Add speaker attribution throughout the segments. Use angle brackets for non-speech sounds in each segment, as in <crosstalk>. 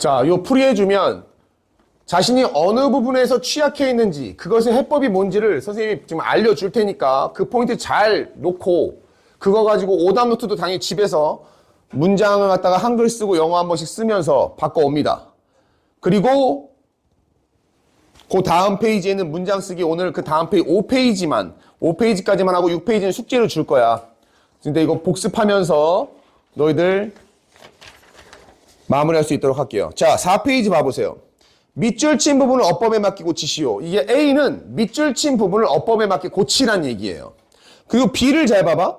Speaker 1: 자, 요 풀이해주면 자신이 어느 부분에서 취약해 있는지 그것의 해법이 뭔지를 선생님이 지금 알려줄 테니까 그 포인트 잘 놓고 그거 가지고 오답 노트도 당연히 집에서 문장을 갖다가 한글 쓰고 영어 한 번씩 쓰면서 바꿔옵니다. 그리고 그 다음 페이지에는 문장 쓰기 오늘 그 다음 페이지 5페이지만 5페이지까지만 하고 6페이지는 숙제를 줄 거야. 근데 이거 복습하면서 너희들 마무리할 수 있도록 할게요. 자, 4페이지 봐보세요. 밑줄 친 부분을 어법에 맞게 고치시오. 이게 A는 밑줄 친 부분을 어법에 맞게 고치란 얘기예요. 그리고 B를 잘 봐봐.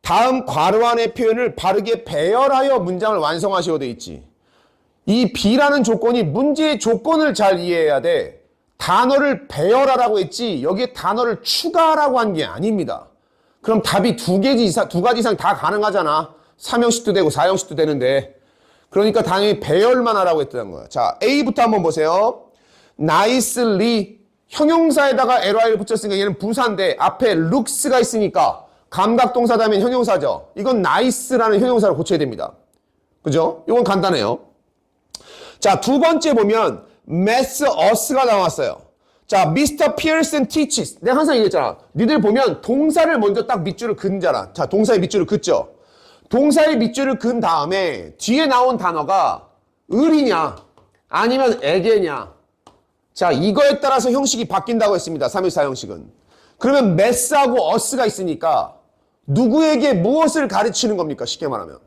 Speaker 1: 다음 괄호 안의 표현을 바르게 배열하여 문장을 완성하시오 돼 있지. 이 B라는 조건이 문제의 조건을 잘 이해해야 돼. 단어를 배열하라고 했지 여기에 단어를 추가하라고 한 게 아닙니다. 그럼 답이 두 개지 이상, 두 가지 이상 다 가능하잖아. 3형식도 되고 4형식도 되는데. 그러니까 당연히 배열만 하라고 했다는 거야. 자, A부터 한번 보세요. nicely 형용사에다가 ly를 붙였으니까 얘는 부사인데 앞에 looks가 있으니까 감각동사 다음엔 형용사죠. 이건 nice라는 형용사를 고쳐야 됩니다. 그죠? 이건 간단해요. 자, 두 번째 보면 mess us가 나왔어요. 자, Mr. Pearson teaches. 내가 항상 얘기했잖아. 니들 보면 동사를 먼저 딱 밑줄을 긋잖아. 자, 동사의 밑줄을 긋죠. 동사의 밑줄을 긋은 다음에 뒤에 나온 단어가 을이냐 아니면 애게냐. 자, 이거에 따라서 형식이 바뀐다고 했습니다. 314 형식은. 그러면 mess하고 us가 있으니까 누구에게 무엇을 가르치는 겁니까? 쉽게 말하면.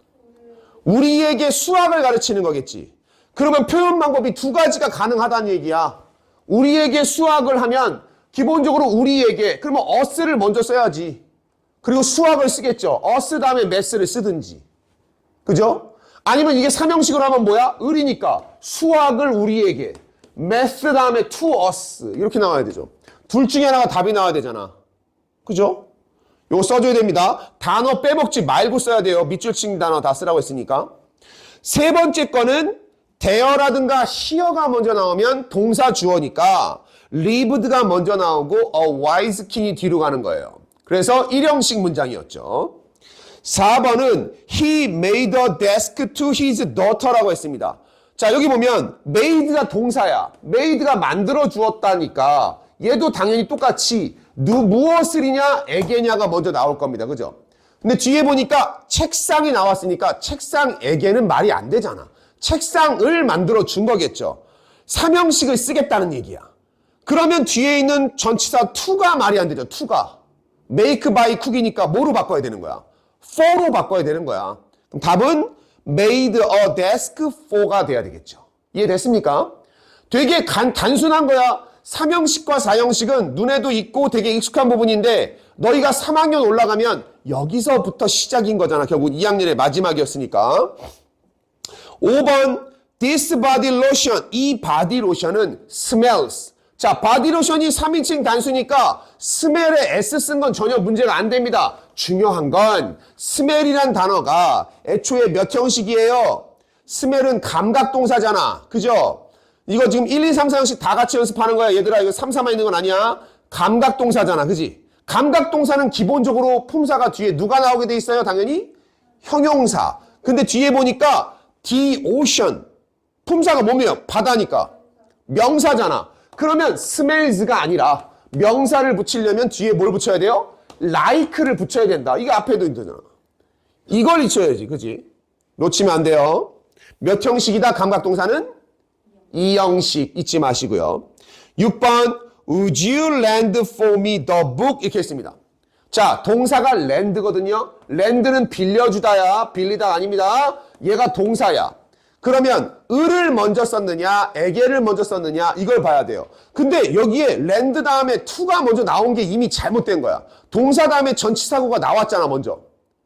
Speaker 1: 우리에게 수학을 가르치는 거겠지. 그러면 표현 방법이 두 가지가 가능하다는 얘기야. 우리에게 수학을 하면 기본적으로 우리에게 그러면 us를 먼저 써야지. 그리고 수학을 쓰겠죠. us 다음에 mass를 쓰든지. 그죠? 아니면 이게 삼형식으로 하면 뭐야? 을이니까 수학을 우리에게 math 다음에 to us 이렇게 나와야 되죠. 둘 중에 하나가 답이 나와야 되잖아. 그죠? 요거 써줘야 됩니다. 단어 빼먹지 말고 써야 돼요. 밑줄 친 단어 다 쓰라고 했으니까. 세 번째 거는 대어라든가 시어가 먼저 나오면 동사 주어니까 lived가 먼저 나오고 a wise king이 뒤로 가는 거예요. 그래서 일형식 문장이었죠. 4번은 he made a desk to his daughter라고 했습니다. 자, 여기 보면 made가 동사야. made가 만들어 주었다니까 얘도 당연히 똑같이 누 무엇을이냐 에게냐가 먼저 나올 겁니다. 그죠? 근데 뒤에 보니까 책상이 나왔으니까 책상에게는 말이 안 되잖아. 책상을 만들어 준 거겠죠. 삼형식을 쓰겠다는 얘기야. 그러면 뒤에 있는 전치사 to가 말이 안 되죠. to가. Make by cook이니까 뭐로 바꿔야 되는 거야? for로 바꿔야 되는 거야. 그럼 답은 made a desk for가 돼야 되겠죠. 이해됐습니까? 되게 간, 단순한 거야. 3형식과 4형식은 눈에도 있고 되게 익숙한 부분인데 너희가 3학년 올라가면 여기서부터 시작인 거잖아. 결국 2학년의 마지막이었으니까. 5번 this body lotion 이 바디 로션은 smells 자 바디 로션이 3인칭 단수니까 스멜에 s 쓴 건 전혀 문제가 안 됩니다. 중요한 건 스멜이란 단어가 애초에 몇 형식이에요? 스멜은 감각 동사잖아. 그죠? 이거 지금 1, 2, 3, 4형식 다 같이 연습하는 거야. 얘들아 이거 3, 4만 있는 건 아니야. 감각 동사잖아. 그지? 감각 동사는 기본적으로 품사가 뒤에 누가 나오게 돼 있어요? 당연히 형용사. 근데 뒤에 보니까 the ocean 품사가 뭐예요? 바다니까. 명사잖아. 그러면 smells가 아니라 명사를 붙이려면 뒤에 뭘 붙여야 돼요? like를 붙여야 된다. 이게 앞에도 있잖아. 이걸 잊혀야지, 그지? 놓치면 안 돼요. 몇 형식이다? 감각동사는 이 형식 잊지 마시고요. 6번 Would you lend for me the book? 이렇게 했습니다. 자, 동사가 랜드거든요. 랜드는 빌려주다야, 빌리다 아닙니다. 얘가 동사야. 그러면 을을 먼저 썼느냐, 에게를 먼저 썼느냐 이걸 봐야 돼요. 근데 여기에 랜드 다음에 투가 먼저 나온 게 이미 잘못된 거야. 동사 다음에 전치사구가 나왔잖아, 먼저.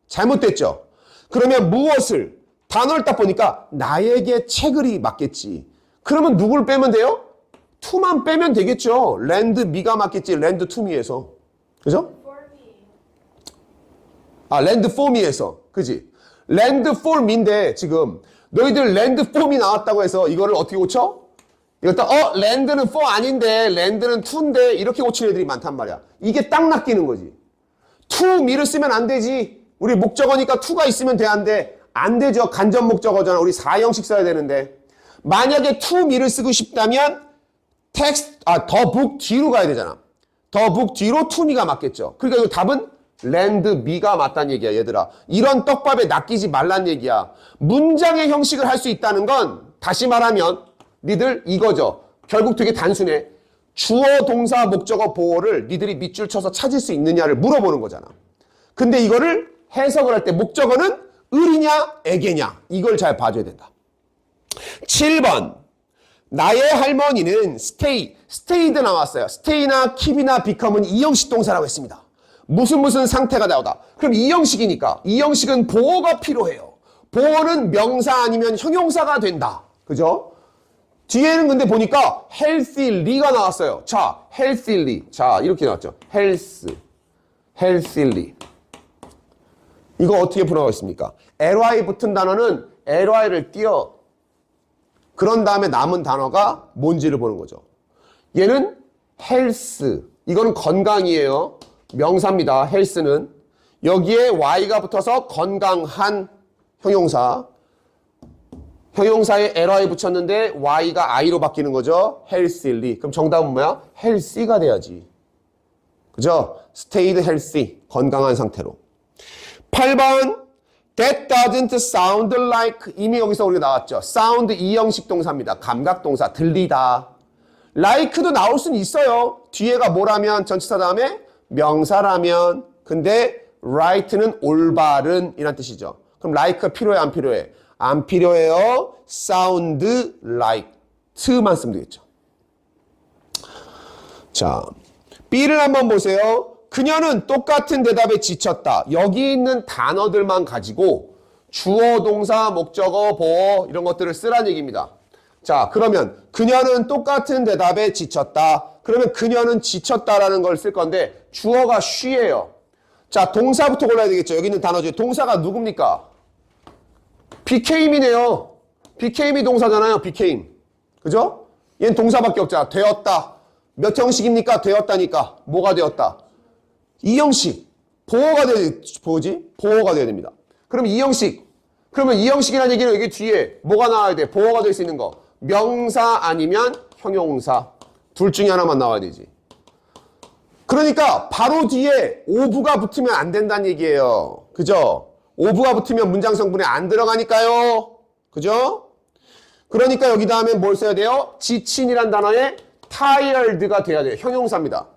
Speaker 1: 잘못됐죠. 그러면 무엇을 단어를 딱 보니까 나에게 책을이 맞겠지. 그러면 누굴 빼면 돼요? 투만 빼면 되겠죠. 랜드 미가 맞겠지. 랜드 투미에서. 그죠? 아, 랜드 포미에서. 그지? 랜드 폼인데 지금 너희들 랜드 폼이 나왔다고 해서 이거를 어떻게 고쳐? 딱, 어, 랜드는 4 아닌데, 랜드는 2인데, 이렇게 고치는 애들이 많단 말이야. 이게 딱 낚이는 거지. to 미를 쓰면 안 되지. 우리 목적어니까 to가 있으면 돼, 안 돼? 안 되죠. 간접 목적어잖아. 우리 4형식 써야 되는데. 만약에 to me를 쓰고 싶다면 텍스트 아더북 뒤로 가야 되잖아. 더북 뒤로 to me가 맞겠죠. 그러니까 이 답은 랜드 미가 맞다는 얘기야, 얘들아. 이런 떡밥에 낚이지 말란 얘기야. 문장의 형식을 할 수 있다는 건 다시 말하면 니들 이거죠. 결국 되게 단순해. 주어, 동사, 목적어, 보어를 니들이 밑줄 쳐서 찾을 수 있느냐를 물어보는 거잖아. 근데 이거를 해석을 할 때 목적어는 을이냐, 에게냐. 이걸 잘 봐줘야 된다. 7번. 나의 할머니는 stay, stayed 나왔어요. stay나 keep이나 become은 이형식 동사라고 했습니다. 무슨 무슨 상태가 나오다. 그럼 이 형식이니까 이 형식은 보어가 필요해요. 보어는 명사 아니면 형용사가 된다. 그죠? 뒤에는 근데 보니까 healthily,가 나왔어요. 자, healthily. 자, 이렇게 나왔죠. health, healthily. 이거 어떻게 풀어가겠습니까? ly 붙은 단어는 ly를 띄어. 그런 다음에 남은 단어가 뭔지를 보는 거죠. 얘는 health. 이거는 건강이에요. 명사입니다. health는. 여기에 y가 붙어서 건강한 형용사. 형용사에 ly 붙였는데 y가 i로 바뀌는 거죠. healthily. 그럼 정답은 뭐야? healthy가 돼야지. 그죠? stayed healthy. 건강한 상태로. 8번 That doesn't sound like 이미 여기서 우리가 나왔죠. sound 이형식 동사입니다. 감각 동사 들리다. like도 나올 수는 있어요. 뒤에가 뭐라면 전치사 다음에 명사라면 근데 right는 올바른 이란 뜻이죠. 그럼 like가 필요해 안 필요해? 안 필요해요. sound like만 쓰면 되겠죠. 자, B를 한번 보세요. 그녀는 똑같은 대답에 지쳤다. 여기 있는 단어들만 가지고 주어, 동사, 목적어, 보어 이런 것들을 쓰란 얘기입니다. 자, 그러면 그녀는 똑같은 대답에 지쳤다. 그러면 그녀는 지쳤다라는 걸 쓸 건데 주어가 she예요. 자, 동사부터 골라야 되겠죠. 여기 있는 단어 중에 동사가 누굽니까? became이네요. became이 동사잖아요. became. 그죠? 얘는 동사밖에 없잖아. 되었다. 몇 형식입니까? 되었다니까. 뭐가 되었다? 이 형식. 보호가 돼야, 보호지? 보호가 돼야 됩니다. 그럼 이 형식. 그러면 이 형식이라는 얘기는 여기 뒤에 뭐가 나와야 돼? 보호가 될 수 있는 거. 명사 아니면 형용사. 둘 중에 하나만 나와야 되지. 그러니까 바로 뒤에 오브가 붙으면 안 된다는 얘기예요. 그죠? 오브가 붙으면 문장 성분에 안 들어가니까요. 그죠? 그러니까 여기 다음에 뭘 써야 돼요? 지친이란 단어에 tired가 돼야 돼요. 형용사입니다.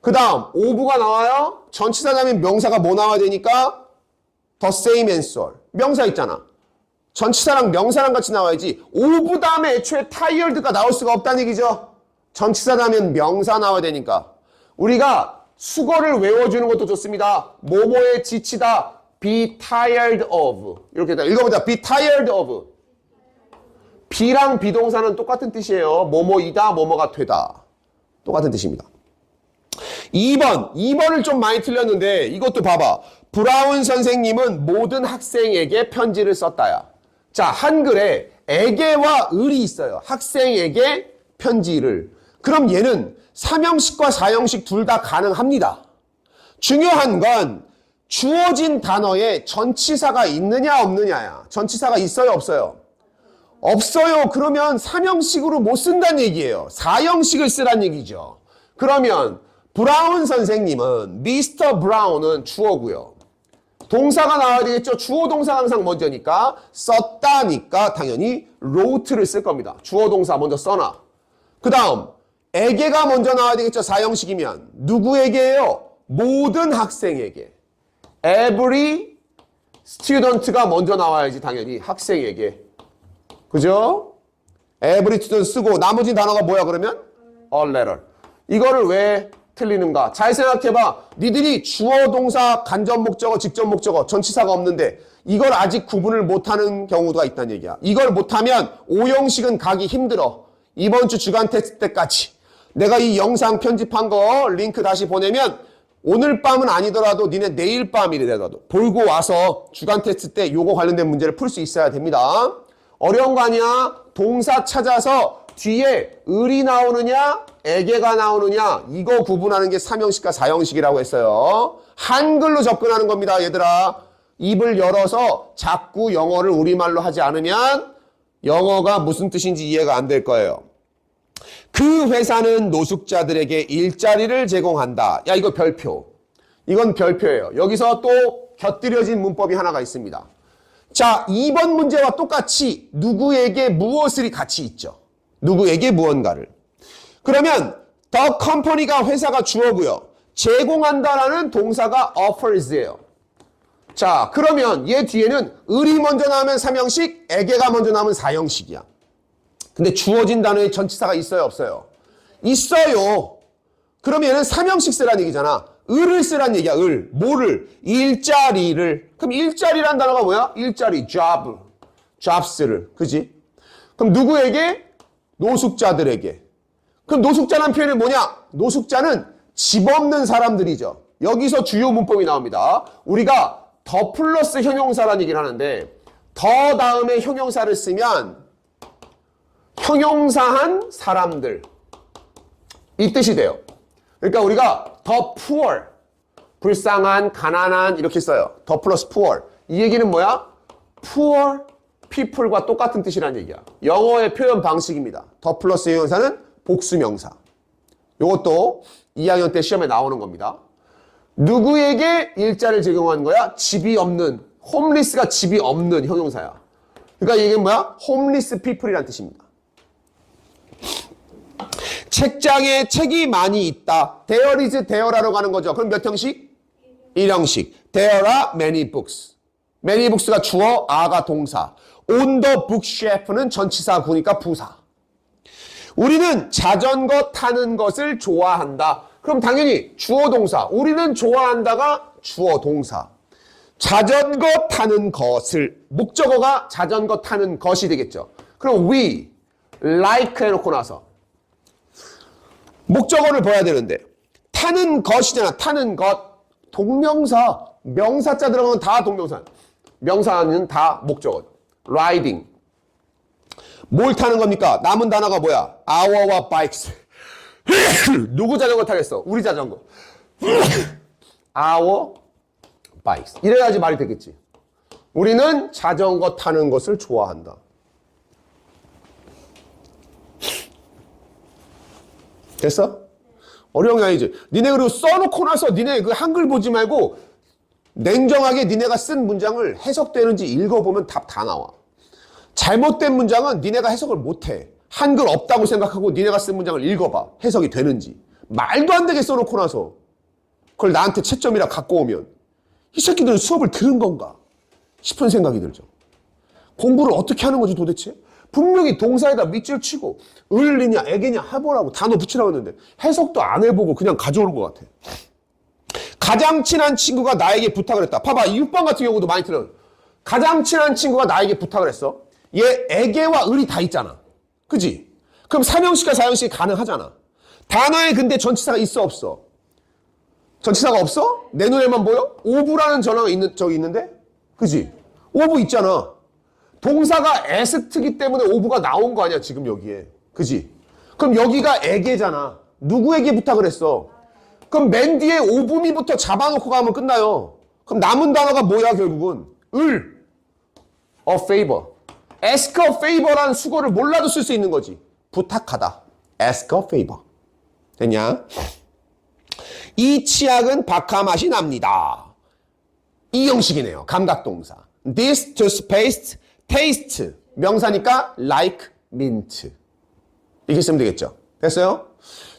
Speaker 1: 그 다음 오브가 나와요. 전치사 다음에 명사가 뭐 나와야 되니까 the same answer. 명사 있잖아. 전치사랑 명사랑 같이 나와야지 오브 다음에 애초에 tired가 나올 수가 없다는 얘기죠. 전치사 다음에 명사 나와야 되니까. 우리가 수거를 외워주는 것도 좋습니다. 뭐뭐에 지치다. be tired of. 이렇게 다 읽어보자. be tired of. be랑 비동사는 똑같은 뜻이에요. 뭐뭐이다, 뭐뭐가 되다. 똑같은 뜻입니다. 2번. 2번을 좀 많이 틀렸는데 이것도 봐봐. 브라운 선생님은 모든 학생에게 편지를 썼다야. 자, 한글에 에게와 을이 있어요. 학생에게 편지를. 그럼 얘는 3형식과 4형식 둘 다 가능합니다. 중요한 건 주어진 단어에 전치사가 있느냐 없느냐야. 전치사가 있어요 없어요? 없어요. 그러면 3형식으로 못 쓴다는 얘기예요. 4형식을 쓰란 얘기죠. 그러면 브라운 선생님은 미스터 브라운은 주어고요. 동사가 나와야 되겠죠. 주어 동사가 항상 먼저니까 썼다니까 당연히 wrote를 쓸 겁니다. 주어 동사 먼저 써놔. 그 다음 에게가 먼저 나와야 되겠죠. 4형식이면 누구에게요? 모든 학생에게. every student가 먼저 나와야지 당연히 학생에게. 그죠? every student 쓰고 나머지 단어가 뭐야 그러면? a letter. 이거를 왜 틀리는가? 잘 생각해봐. 니들이 주어, 동사, 간접 목적어, 직접 목적어, 전치사가 없는데 이걸 아직 구분을 못하는 경우가 있다는 얘기야. 이걸 못하면 오형식은 가기 힘들어. 이번 주 주간 테스트 때까지. 내가 이 영상 편집한 거 링크 다시 보내면 오늘 밤은 아니더라도 니네 내일 밤이라도 볼고 와서 주간 테스트 때 요거 관련된 문제를 풀 수 있어야 됩니다. 어려운 거 아니야? 동사 찾아서 뒤에 을이 나오느냐, 에게가 나오느냐, 이거 구분하는 게 3형식과 4형식이라고 했어요. 한글로 접근하는 겁니다, 얘들아. 입을 열어서 자꾸 영어를 우리말로 하지 않으면 영어가 무슨 뜻인지 이해가 안 될 거예요. 그 회사는 노숙자들에게 일자리를 제공한다. 야, 이거 별표. 이건 별표예요. 여기서 또 곁들여진 문법이 하나가 있습니다. 자, 2번 문제와 똑같이 누구에게 무엇을이 같이 있죠. 누구에게 무언가를. 그러면 the company가 회사가 주어고요. 제공한다라는 동사가 offers예요. 자, 그러면 얘 뒤에는 을이 먼저 나오면 삼형식, 에게가 먼저 나오면 사형식이야. 근데 주어진 단어에 전치사가 있어요, 없어요? 있어요. 그러면 얘는 삼형식 쓰란 얘기잖아. 을을 쓰란 얘기야, 을. 뭐를? 일자리를. 그럼 일자리란 단어가 뭐야? 일자리, job. jobs를. 그지? 그럼 누구에게? 노숙자들에게. 그럼 노숙자란 표현이 뭐냐? 노숙자는 집 없는 사람들이죠. 여기서 주요 문법이 나옵니다. 우리가 더 플러스 형용사라는 얘기를 하는데 더 다음에 형용사를 쓰면 형용사한 사람들 이 뜻이 돼요. 그러니까 우리가 더 poor 불쌍한 가난한 이렇게 써요. 더 플러스 poor 이 얘기는 뭐야? poor people과 똑같은 뜻이라는 얘기야. 영어의 표현 방식입니다. 더 플러스 형용사는 복수명사. 이것도 2학년 때 시험에 나오는 겁니다. 누구에게 일자를 제공하는 거야? 집이 없는 홈리스가 집이 없는 형용사야. 그러니까 이게 뭐야? 홈리스 피플이란 뜻입니다. 책장에 책이 많이 있다. There is there라고 가는 거죠. 그럼 몇 형식? 1형식. There are many books. many books가 주어, a가 동사. On the bookshelf는 전치사 구니까 부사. 우리는 자전거 타는 것을 좋아한다. 그럼 당연히 주어 동사. 우리는 좋아한다가 주어 동사. 자전거 타는 것을 목적어가 자전거 타는 것이 되겠죠. 그럼 we like 해놓고 나서 목적어를 봐야 되는데 타는 것이잖아. 타는 것 동명사 명사자 들어가면 다 동명사. 명사는 다 목적어. riding 뭘 타는 겁니까? 남은 단어가 뭐야? Our와 bikes. <laughs> 누구 자전거 타겠어? 우리 자전거. <laughs> Our bikes. 이래야지 말이 되겠지. 우리는 자전거 타는 것을 좋아한다. 됐어? 어려운 게 아니지. 니네 그리고 써놓고 나서 니네 그 한글 보지 말고 냉정하게 니네가 쓴 문장을 해석되는지 읽어보면 답 다 나와. 잘못된 문장은 니네가 해석을 못해. 한글 없다고 생각하고 니네가 쓴 문장을 읽어봐. 해석이 되는지. 말도 안 되게 써놓고 나서 그걸 나한테 채점이라 갖고 오면 이 새끼들은 수업을 들은 건가 싶은 생각이 들죠. 공부를 어떻게 하는 거지 도대체? 분명히 동사에다 밑줄 치고 을리냐 애기냐 해보라고 단어 붙이라고 했는데 해석도 안 해보고 그냥 가져오는 것 같아. 가장 친한 친구가 나에게 부탁을 했다. 봐봐. 이 6번 같은 경우도 많이 들어요. 가장 친한 친구가 나에게 부탁을 했어. 얘 애게와 을이 다 있잖아. 그지? 그럼 삼형식과 사형식이 가능하잖아. 단어에 근데 전치사가 있어 없어? 전치사가 없어? 내 눈에만 보여? 오브라는 전화가 있는 저기 있는데? 그지? 오브 있잖아. 동사가 에스트기 때문에 오브가 나온 거 아니야 지금 여기에. 그지? 그럼 여기가 애게잖아. 누구에게 부탁을 했어? 그럼 맨 뒤에 오브미부터 잡아놓고 가면 끝나요. 그럼 남은 단어가 뭐야 결국은? 을. a favor. ask a favor라는 수거를 몰라도 쓸 수 있는 거지. 부탁하다. ask a favor. 됐냐? 이 치약은 박하 맛이 납니다. 이 형식이네요. 감각동사. This toothpaste taste 명사니까 like mint. 이렇게 쓰면 되겠죠. 됐어요?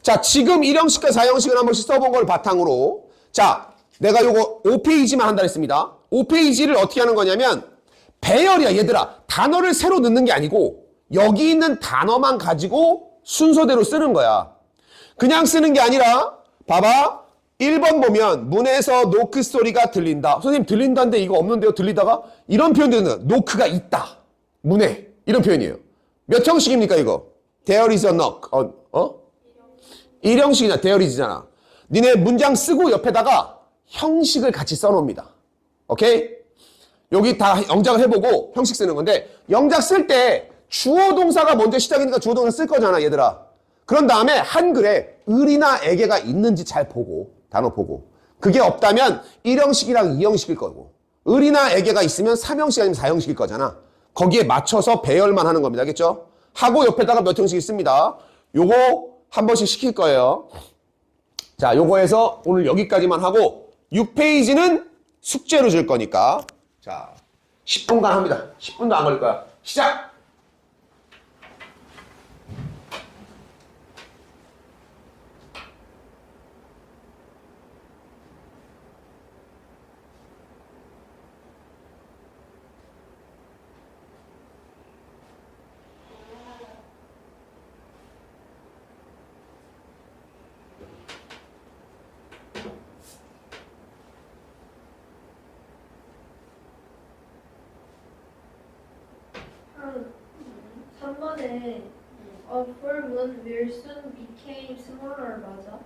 Speaker 1: 자, 지금 1형식과 4형식을 한 번씩 써본 걸 바탕으로 자, 내가 요거 5페이지만 한다 했습니다. 5페이지를 어떻게 하는 거냐면 배열이야, 얘들아. 단어를 새로 넣는 게 아니고 여기 있는 단어만 가지고 순서대로 쓰는 거야. 그냥 쓰는 게 아니라 봐봐. 1번 보면 문에서 노크 소리가 들린다. 선생님 들린다는데 이거 없는데요? 들리다가 이런 표현들은 노크가 있다. 문에 이런 표현이에요. 몇 형식입니까 이거? There is a knock. 어? 어? 1형식이냐 there is잖아. 니네 문장 쓰고 옆에다가 형식을 같이 써놓습니다. 오케이? 여기 다 영작을 해보고 형식 쓰는 건데 영작 쓸 때 주어 동사가 먼저 시작이니까 주어 동사 쓸 거잖아 얘들아. 그런 다음에 한글에 을이나 애게가 있는지 잘 보고 단어 보고 그게 없다면 1형식이랑 2형식일 거고 을이나 애게가 있으면 3형식 아니면 4형식일 거잖아. 거기에 맞춰서 배열만 하는 겁니다. 알겠죠? 하고 옆에다가 몇 형씩 있습니다. 요거 한 번씩 시킬 거예요. 자, 요거에서 오늘 여기까지만 하고 6페이지는 숙제로 줄 거니까 자, 10분간 합니다. 10분도 안 걸릴 거야. 시작!
Speaker 2: 한 3번에 A firm one will soon became smaller 맞아?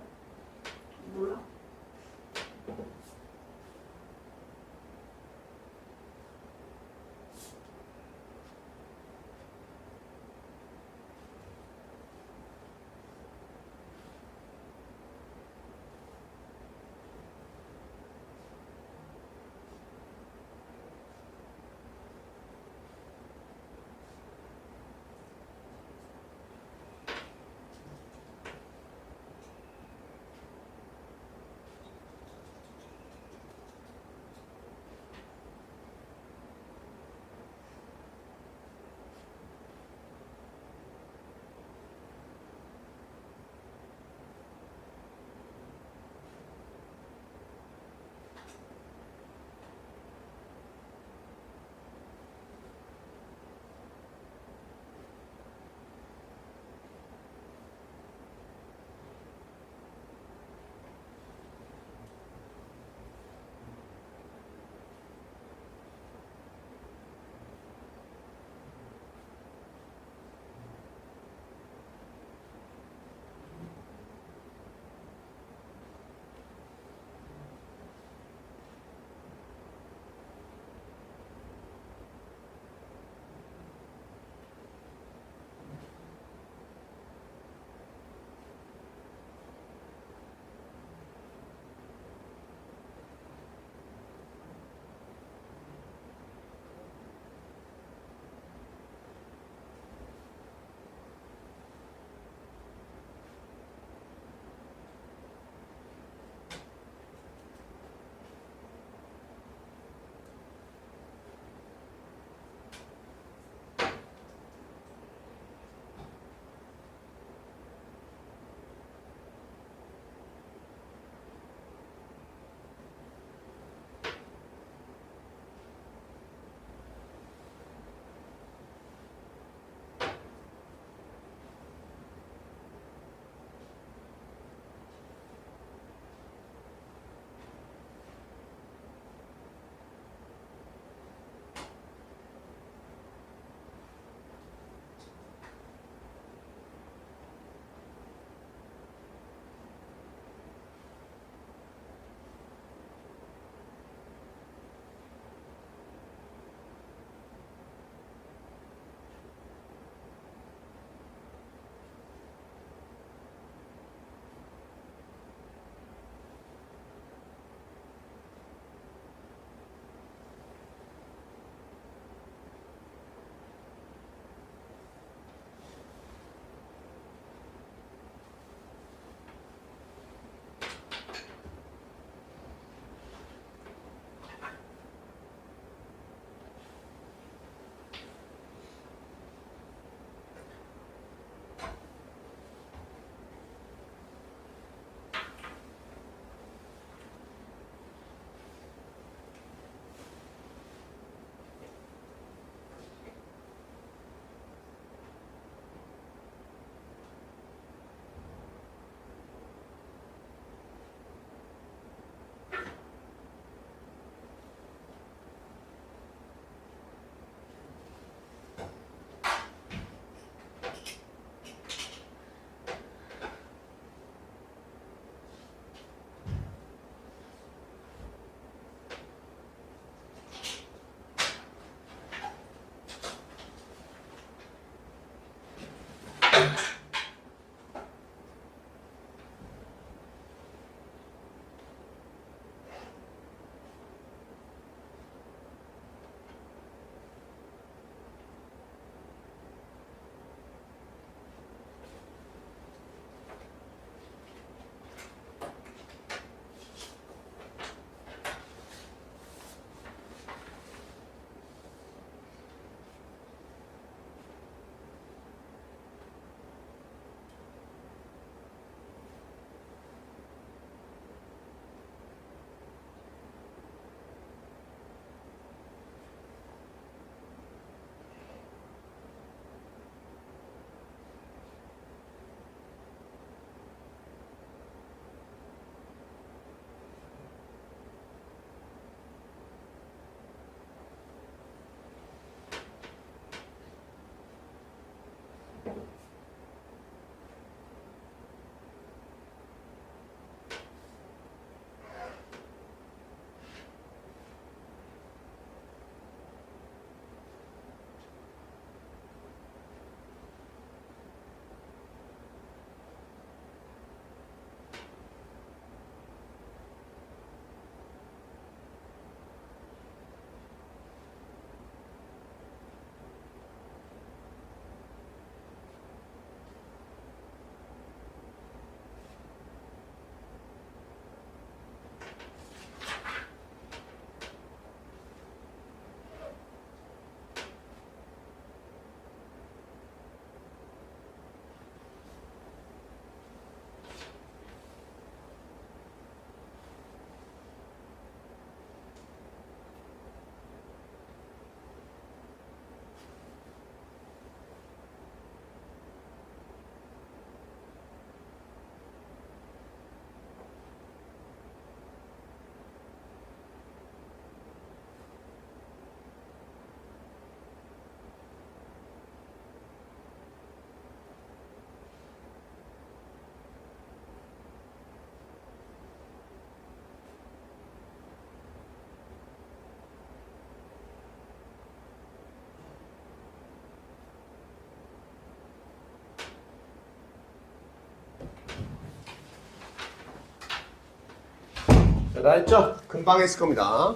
Speaker 1: 잘했죠? 금방 했을 겁니다.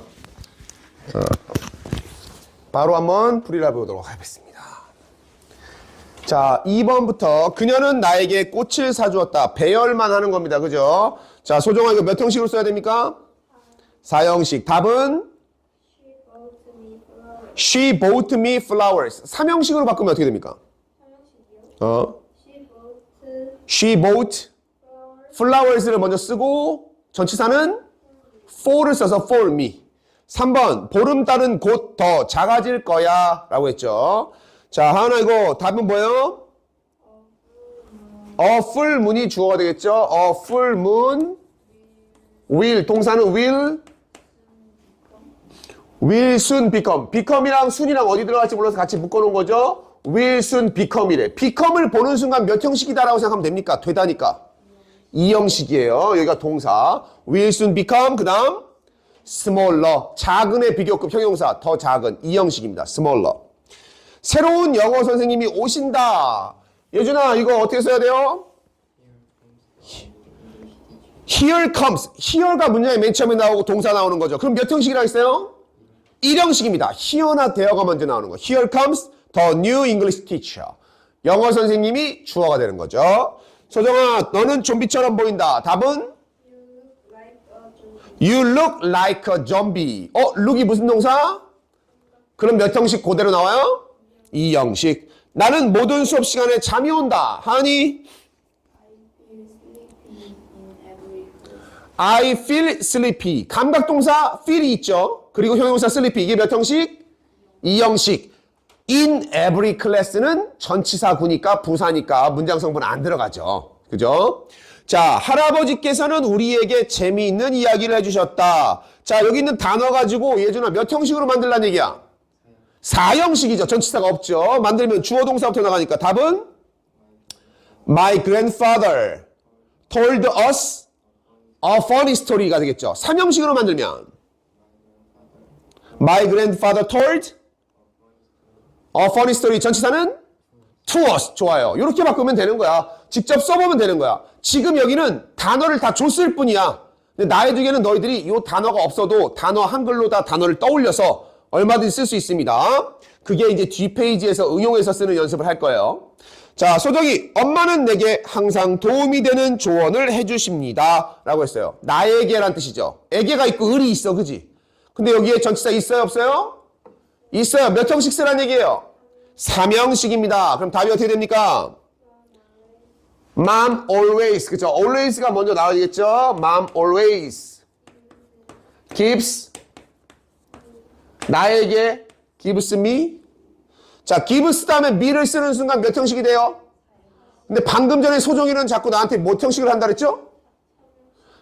Speaker 1: 자, 바로 한번 풀이를 해보도록 하겠습니다. 자, 2번부터 그녀는 나에게 꽃을 사주었다. 배열만 하는 겁니다. 그죠? 자, 소정아 이거 몇 형식으로 써야 됩니까? 4형식. 답은
Speaker 2: She bought me flowers.
Speaker 1: She bought me flowers. 3형식으로 바꾸면 어떻게 됩니까? 어?
Speaker 2: She bought
Speaker 1: bought
Speaker 2: flowers.
Speaker 1: flowers를 먼저 쓰고 전치사는 for를 써서 for me. 3번 보름달은 곧 더 작아질 거야 라고 했죠. 자 하나 이거 답은 뭐예요? A full moon이 주어가 되겠죠. A full moon will 동사는 will will soon become become이랑 soon이랑 어디 들어갈지 몰라서 같이 묶어놓은 거죠. will soon become이래. become을 보는 순간 몇 형식이다라고 생각하면 됩니까? 되다니까. 이 형식이에요. 여기가 동사. will soon become 그 다음 smaller 작은의 비교급 형용사 더 작은 이 형식입니다. smaller 새로운 영어 선생님이 오신다. 예준아 이거 어떻게 써야 돼요? Here comes. Here가 문장의 맨 처음에 나오고 동사 나오는 거죠. 그럼 몇 형식이라고 했어요? 1형식입니다. here나 there가 먼저 나오는 거. Here comes the new English teacher. 영어 선생님이 주어가 되는 거죠. 소정아, 너는 좀비처럼 보인다. 답은
Speaker 2: You look like a zombie.
Speaker 1: 어, look이 무슨 동사? 그럼 몇 형식 그대로 나와요? 2형식. 나는 모든 수업 시간에 잠이 온다. 하니?
Speaker 2: I feel sleepy class.
Speaker 1: 감각 동사 feel이 있죠. 그리고 형용사 sleepy. 이게 몇 형식? 2형식. In every class는 전치사구니까 부사니까 문장 성분 안 들어가죠. 그죠? 자, 할아버지께서는 우리에게 재미있는 이야기를 해주셨다. 자, 여기 있는 단어 가지고 예준아 몇 형식으로 만들란 얘기야? 4형식이죠. 전치사가 없죠. 만들면 주어 동사부터 나가니까 답은 My grandfather told us a funny story가 되겠죠. 3형식으로 만들면 My grandfather told a funny story 전치사는 to us 좋아요. 이렇게 바꾸면 되는 거야. 직접 써보면 되는 거야. 지금 여기는 단어를 다 줬을 뿐이야. 근데 나의 두개는 너희들이 이 단어가 없어도 단어 한글로 다 단어를 떠올려서 얼마든지 쓸 수 있습니다. 그게 이제 뒷페이지에서 응용해서 쓰는 연습을 할 거예요. 자, 소정이 엄마는 내게 항상 도움이 되는 조언을 해주십니다. 라고 했어요. 나에게란 뜻이죠. 에게가 있고 을이 있어, 그지? 근데 여기에 전치사 있어요, 없어요? 있어요. 몇 형식 쓰란 얘기예요? 3형식입니다. 그럼 답이 어떻게 됩니까? Mom always. 그죠? always가 먼저 나와야겠죠? Mom always gives 나에게 gives me 자, gives 다음에 me를 쓰는 순간 몇 형식이 돼요? 근데 방금 전에 소정이는 자꾸 나한테 몇 형식을 한다 그랬죠?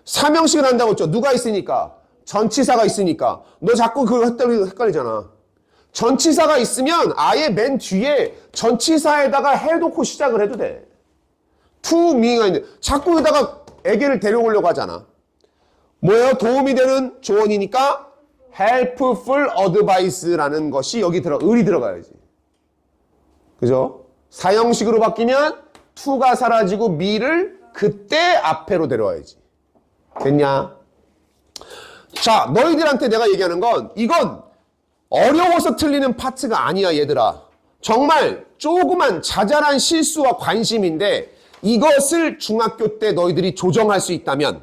Speaker 1: 3형식을 한다고 했죠. 누가 있으니까? 전치사가 있으니까. 너 자꾸 헷갈리- 헷갈리잖아. 전치사가 있으면 아예 맨 뒤에 전치사에다가 해놓고 시작을 해도 돼. to me가 있는데 자꾸 여기다가 애기를 데려오려고 하잖아. 뭐예요? 도움이 되는 조언이니까 helpful advice라는 것이 여기 들어 을이 들어가야지. 그죠? 사형식으로 바뀌면 to가 사라지고 me를 그때 앞에로 데려와야지. 됐냐? 자, 너희들한테 내가 얘기하는 건 이건 어려워서 틀리는 파트가 아니야, 얘들아. 정말 조그만 자잘한 실수와 관심인데 이것을 중학교 때 너희들이 조정할 수 있다면,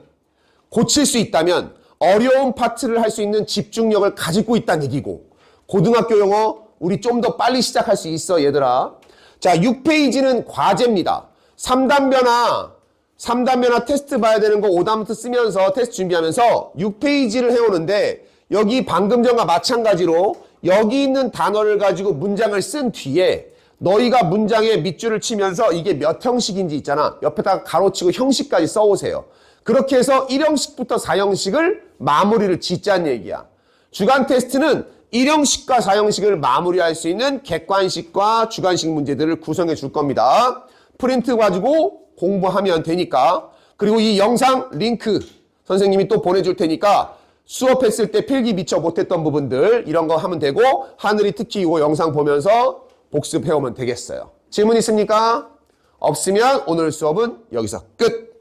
Speaker 1: 고칠 수 있다면 어려운 파트를 할 수 있는 집중력을 가지고 있다는 얘기고 고등학교 영어 우리 좀 더 빨리 시작할 수 있어, 얘들아. 자, 6페이지는 과제입니다. 3단 변화 3단 변화 테스트 봐야 되는 거 5단부터 쓰면서 테스트 준비하면서 6페이지를 해오는데 여기 방금 전과 마찬가지로 여기 있는 단어를 가지고 문장을 쓴 뒤에 너희가 문장에 밑줄을 치면서 이게 몇 형식인지 있잖아. 옆에다가 가로치고 형식까지 써오세요. 그렇게 해서 1형식부터 4형식을 마무리를 짓자는 얘기야. 주간 테스트는 1형식과 4형식을 마무리할 수 있는 객관식과 주관식 문제들을 구성해 줄 겁니다. 프린트 가지고 공부하면 되니까. 그리고 이 영상 링크 선생님이 또 보내줄 테니까 수업했을 때 필기 미처 못했던 부분들 이런 거 하면 되고 하늘이 특히 이거 영상 보면서 복습해오면 되겠어요. 질문 있습니까? 없으면 오늘 수업은 여기서 끝.